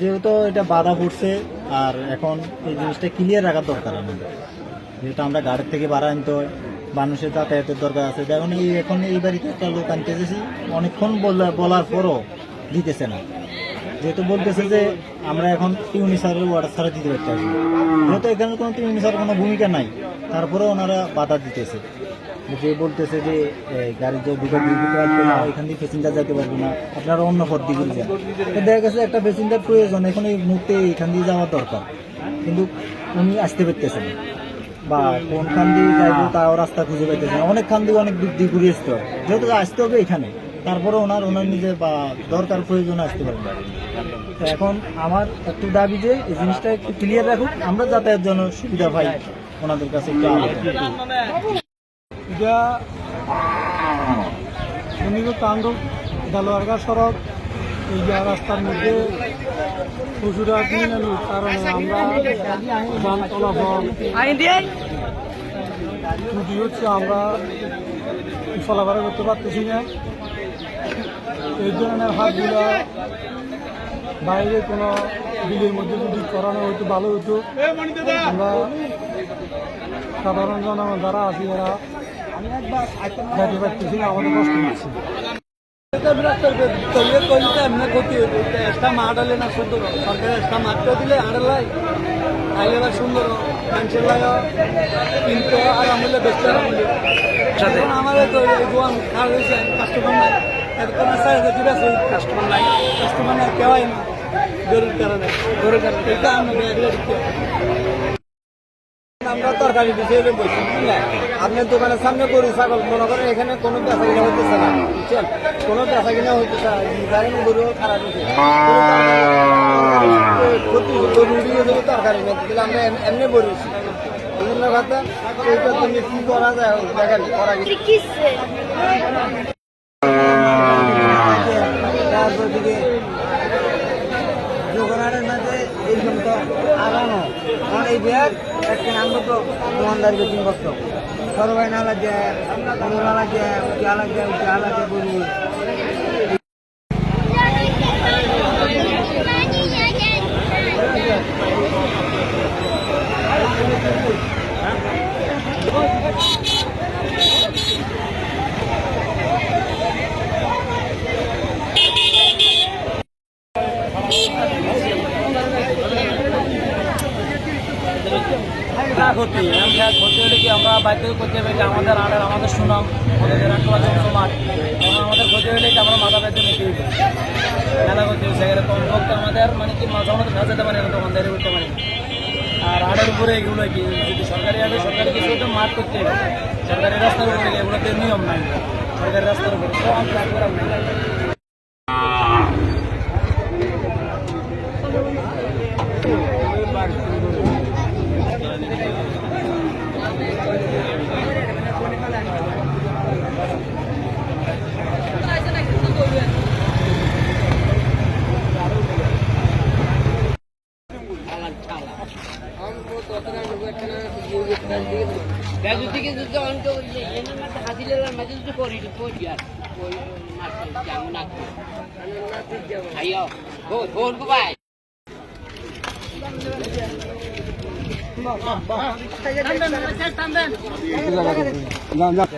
যেহেতু এটা বাধা পড়ছে, আর এখন এই জিনিসটা ক্লিয়ার রাখার দরকার আমাদের। যেহেতু আমরা গাড়ির থেকে ভাড়া আনতে হয়, মানুষের যাতায়াতের দরকার আছে। এখন এই এখন এই বাড়িতে একটা লোক আনতে এসেছি অনেকক্ষণ বলা- বলার পরও দিতেছে না। যেহেতু বলতেছে যে আমরা এখন ইউনিসারের ওয়াটার ছাড়া দিতে পারতেছি যেহেতু এখানে কোনো ইউনিসার কোনো ভূমিকা নাই তারপরে ওনারা বাধা দিতেছে। যে বলতেছে যে গাড়ির যে দুটো দিকে আসবে না এখান দিয়ে প্যাসেঞ্জার যেতে পারবে না আপনারা অন্য পথ দিকে যান। তো দেখা গেছে একটা প্যাসেঞ্জার প্রয়োজন এখন এই মুহূর্তে এখান দিয়ে যাওয়া দরকার। কিন্তু উনি আসতে পারতেছেন বা কোন খান দিয়ে যাইবো তাও রাস্তা খুঁজে পাইতেছে না। অনেক খান দিয়ে অনেক দিক দিয়ে ঘুরে আসতে হবে যেহেতু আসতে হবে এখানে তারপরে ওনার ওনার নিজের বা দরকার প্রয়োজন আসতে পারবে। না। তো এখন আমার একটু দাবি যে এই জিনিসটা একটু ক্লিয়ার রাখুক। আমরা যাতায়াত জন্য সুবিধা পাই ওনাদের কাছে একটু এটা শনিবার তাণ্ডব, দালোয়ারগা সড়ক, এই যে রাস্তার মধ্যে পশুরা কারণে আমরা যান চলাফল ত্রুটি হচ্ছে আমরা চলাফেরা করতে পারতেছি না। এই ধরনের হাতগুলো বাইরে কোনো বিলের মধ্যে যদি করানো হতো ভালো হতো আমরা সাধারণ জনগণ যারা আছি এরা আমাদের কষ্ট হচ্ছে এমনি ক্ষতি এক্সট্রা মাঠ হলে না সুন্দর সরকারের এক্সট্রা মাঠটা দিলে আড়লাই তাইলে এবার সুন্দর মানুষের লাগে কিন্তু আর আমলে বেচতে এখন আমাদের তো এই দোয়ান খারাপ হয়েছে কাস্টমার নাই এরকম স্যার যদি বেশ কাস্টমার নাই কাস্টমার নাই কেউই না গরুর কারণে গরুর কারণে এটা আমরা তরকারি বিষয়ে বলছি বুঝলেন আপনার দোকানের সামনে গরু ছাগল মনে করেন এখানে কোনো বেচা কিনা হইতেছে না বুঝছেন? কোনো বেচা কিনা হইতেছে না গাড়ি গরু খারাপ ক্ষতি গরু তরকারি আমরা এমনি বলিছি বিভিন্ন কথা জন্য কি করা যায়? দেখেন করা গেছে। তারপর দিকে দোকানের মধ্যে এইরকম তো আগানো। কারণ এই ব্যাগ একটা আমরা তো দোকানদার বেতন করত সরবাই না যায় উঠে আলা যায় উঠে আলা যায় বলি। ক্ষতি আমরা ক্ষতি হলে কি আমরা বাইরে করতে পারি যে আমাদের আড়ার আমাদের সুনাম, আমাদের রাখবা জমজমাট এবং আমাদের ক্ষতি হলে কি আমরা মাথা ব্যথা নিতে হইব মেলা হয়েছে এখানে কম ভক্ত আমাদের মানে কি মাথা আমাদের ভেজা যেতে পারে না দোকানদারি করতে পারি আর আড়ের উপরে এগুলো কি, যদি সরকারি আড়ে সরকারি কিছু তো মাঠ করতে হবে সরকারি রাস্তার উপরে, এগুলোতে নিয়ম নাই। সরকারি রাস্তার উপরে। তো আমরা নাই Hasil dalam macam tu kau hidup kau dia, kau macam jangan nak. যান যান